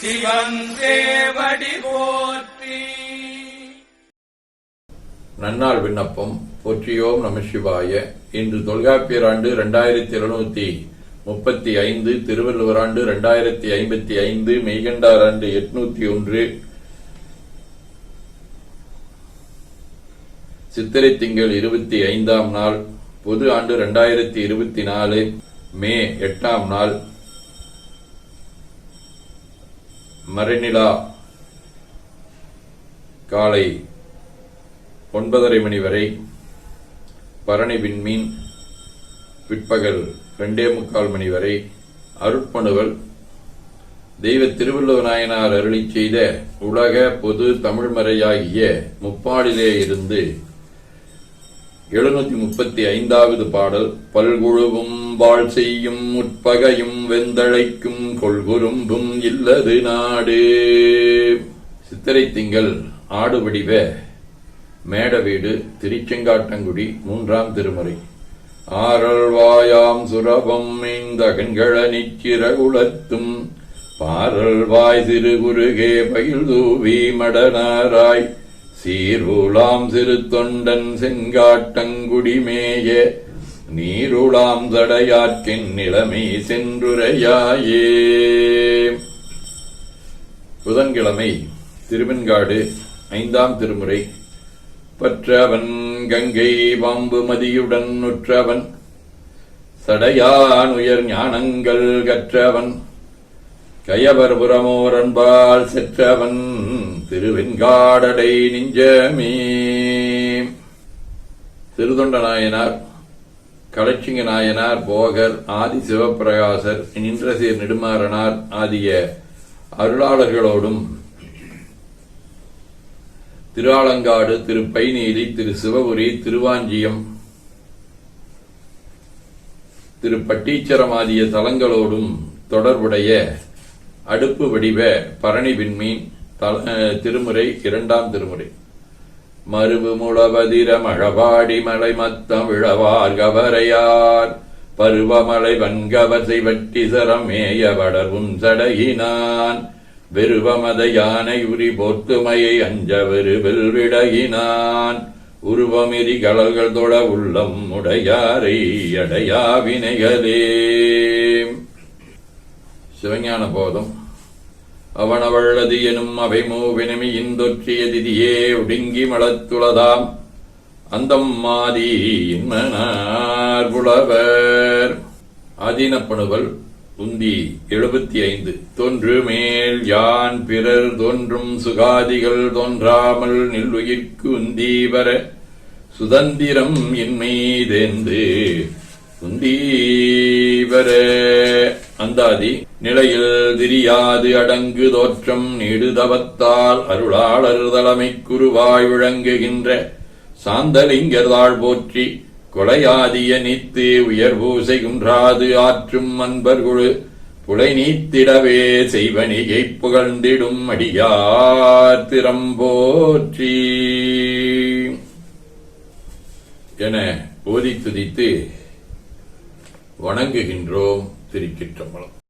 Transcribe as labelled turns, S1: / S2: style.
S1: சிவன் போற்றி.
S2: நன்னாள் விண்ணப்பம் போற்றியோம் நம சிவாய. இன்று தொல்காப்பியர் ஆண்டு இரண்டாயிரத்தி இருநூத்தி முப்பத்தி ஐந்து திருவள்ளுவர் ஆண்டு இரண்டாயிரத்தி ஐம்பத்தி ஐந்து மெய்கண்டார் ஆண்டு எட்நூத்தி ஒன்று. சித்திரை திங்கள் இருபத்தி ஐந்தாம் நாள் பொது ஆண்டு இரண்டாயிரத்தி இருபத்தி நாலு மே எட்டாம் நாள் மறைநிலா. காலை ஒன்பதரை மணி வரை பரணி விண்மீன் பிற்பகல் ரெண்டே முக்கால் மணி வரை அருட்பணுவல். தெய்வ திருவள்ளுவ நாயனார் அருளி செய்த உலக பொது தமிழ்மறையாகிய முப்பாடிலே இருந்து எழுநூத்தி முப்பத்தி ஐந்தாவது பாடல். பல்குழுவும் வாழ் செய்யும் உட்பகையும் வெந்தழைக்கும் கொள்குறும்பும் இல்லது நாடு. சித்திரை திங்கள் ஆடு வடிவ மேடவீடு திருச்செங்காட்டங்குடி மூன்றாம் திருமுறை. ஆரல்வாயாம் சுரபம் இந்த கண்கள பாரல்வாய் பாரல் சிறு குறுகே பயில் தூவி மடனாராய் சீருளாம் சிறு தொண்டன் செங்காட்டங்குடிமேய நீருளாம் தடையாற்றின் நிலைமை சென்றுரையாயே. புதன்கிழமை திருவெண்காடு ஐந்தாம் திருமுறை. பற்றவன் கங்கை பாம்பு மதியுடன் உற்றவன் சடையான் உயர் ஞானங்கள் கற்றவன் கயவர்புரமோரன்பால் செற்றவன் திருவெண்காடடை நெஞ்சமே. திருதொண்ட நாயனார் களச்சிங்க நாயனார் போகர் ஆதி சிவப்பிரகாசர் நின்றசீர் நெடுமாறனார் ஆகிய அருளாளர்களோடும் திருஆலங்காடு திரு பைநீலி திரு சிவபுரி திருவாஞ்சியம் திரு பட்டீச்சரம் ஆகிய தலங்களோடும் தொடர்புடைய அடுப்பு வடிவ பரணி விண்மீன் தல- திருமுறை இரண்டாம் திருமுறை. மருவு முளவதிர மழபாடி மலை மத்தம் விழவார் கவரையார். பருவமலை வன்கவசை வட்டி சரமேய வடவும் சடையினான். வெறுவமத யானை உரி போர்த்துமையை அஞ்ச வெறுவில் விடகினான் உருவமெறி கடல்கள் தொட உள்ளம் உடையாரை அடையா வினைகளே. சிவஞான போதம். அவனவள்ளது எனும் அவை மூவினமி இந்தொற்றிய திதியே ஒடுங்கி மலத்துளதாம் அந்தம் மாதி இன்மனார் புலவர். அதினப்பணுவல் உந்தி எழுபத்தி ஐந்து தோன்று மேல் யான் பிறர் தோன்றும் சுகாதிகள் தோன்றாமல் நில்லுயிர்க்கு உந்தி வர சுதந்திரம் மீதெந்து உந்தீவரே அந்தாதி நிலையில் திரியாது அடங்கு தோற்றம் நீடுதவத்தால் அருளாளர் தலைமை குருவாய் விளங்குகின்ற சாந்தலிங்கர்தாள் போற்றி கொலையாதிய நீத்து உயர் பூசை குன்றாது ஆற்றும் அன்பர்குழு புலை நீத்திடவே செய்வனிகை புகழ்ந்திடும் அடியார் திறம் போற்றி. என ஓதி துதித்து வணங்குகின்றோம். 这里就完了。